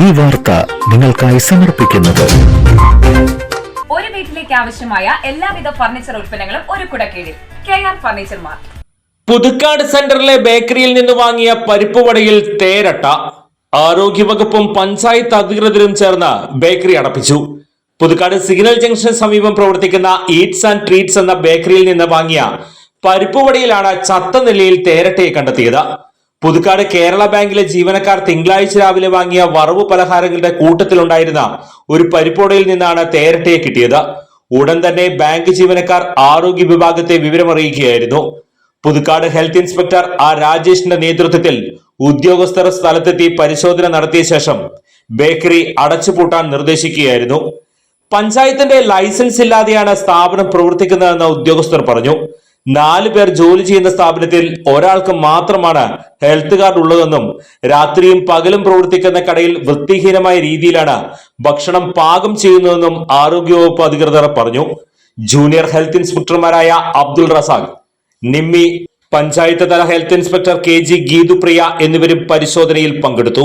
ഈ വാർത്ത നിങ്ങൾക്കായി സമർപ്പിക്കുന്നത്. ഒരു വീട്ടിലേക്ക് ആവശ്യമായ എല്ലാവിധ ഫർണിച്ചർ ഉൽപ്പന്നങ്ങളും ഒരു കുടക്കീഴിൽ. K R furniture mart. Puthukkad സെന്ററിലെ ബേക്കറിയിൽ നിന്ന് വാങ്ങിയ പരിപ്പ് വടയിൽ തേരട്ട ആരോഗ്യവകുപ്പും പഞ്ചായത്ത് അധികൃതരും ചേർന്ന് ബേക്കറി അടപ്പിച്ചു. പുതുക്കാട് സിഗ്നൽ ജംഗ്ഷന് സമീപം പ്രവർത്തിക്കുന്ന ഈറ്റ്സ് ആൻഡ് ട്രീറ്റ്സ് എന്ന ബേക്കറിയിൽ നിന്ന് വാങ്ങിയ പരിപ്പ് വടയിലാണ് ചത്ത നിലയിൽ തേരട്ടയെ കണ്ടെത്തിയത്. പുതുക്കാട് കേരള ബാങ്കിലെ ജീവനക്കാർ തിങ്കളാഴ്ച രാവിലെ വാങ്ങിയ വറവ് പലഹാരങ്ങളുടെ കൂട്ടത്തിലുണ്ടായിരുന്ന ഒരു പരിപ്പോടയിൽ നിന്നാണ് തേരട്ടയെ കിട്ടിയത്. ഉടൻ തന്നെ ബാങ്ക് ജീവനക്കാർ ആരോഗ്യ വിഭാഗത്തെ വിവരമറിയിക്കുകയായിരുന്നു. പുതുക്കാട് ഹെൽത്ത് ഇൻസ്പെക്ടർ ആർ രാജേഷിന്റെ നേതൃത്വത്തിൽ ഉദ്യോഗസ്ഥർ സ്ഥലത്തെത്തി പരിശോധന നടത്തിയ ശേഷം ബേക്കറി അടച്ചുപൂട്ടാൻ നിർദ്ദേശിക്കുകയായിരുന്നു. പഞ്ചായത്തിന്റെ ലൈസൻസ് ഇല്ലാതെയാണ് സ്ഥാപനം പ്രവർത്തിക്കുന്നതെന്ന് ഉദ്യോഗസ്ഥർ പറഞ്ഞു. നാല് പേർ ജോലി ചെയ്യുന്ന സ്ഥാപനത്തിൽ ഒരാൾക്ക് മാത്രമാണ് ഹെൽത്ത് കാർഡ് ഉള്ളതെന്നും രാത്രിയും പകലും പ്രവർത്തിക്കുന്ന കടയിൽ വൃത്തിഹീനമായ രീതിയിലാണ് ഭക്ഷണം പാകം ചെയ്യുന്നതെന്നും ആരോഗ്യവകുപ്പ് അധികൃതർ പറഞ്ഞു. ജൂനിയർ ഹെൽത്ത് ഇൻസ്പെക്ടർമാരായ അബ്ദുൾ റസാഖ് നിമ്മി പഞ്ചായത്ത് തല health inspector K G Geethupriya എന്നിവരും പരിശോധനയിൽ പങ്കെടുത്തു.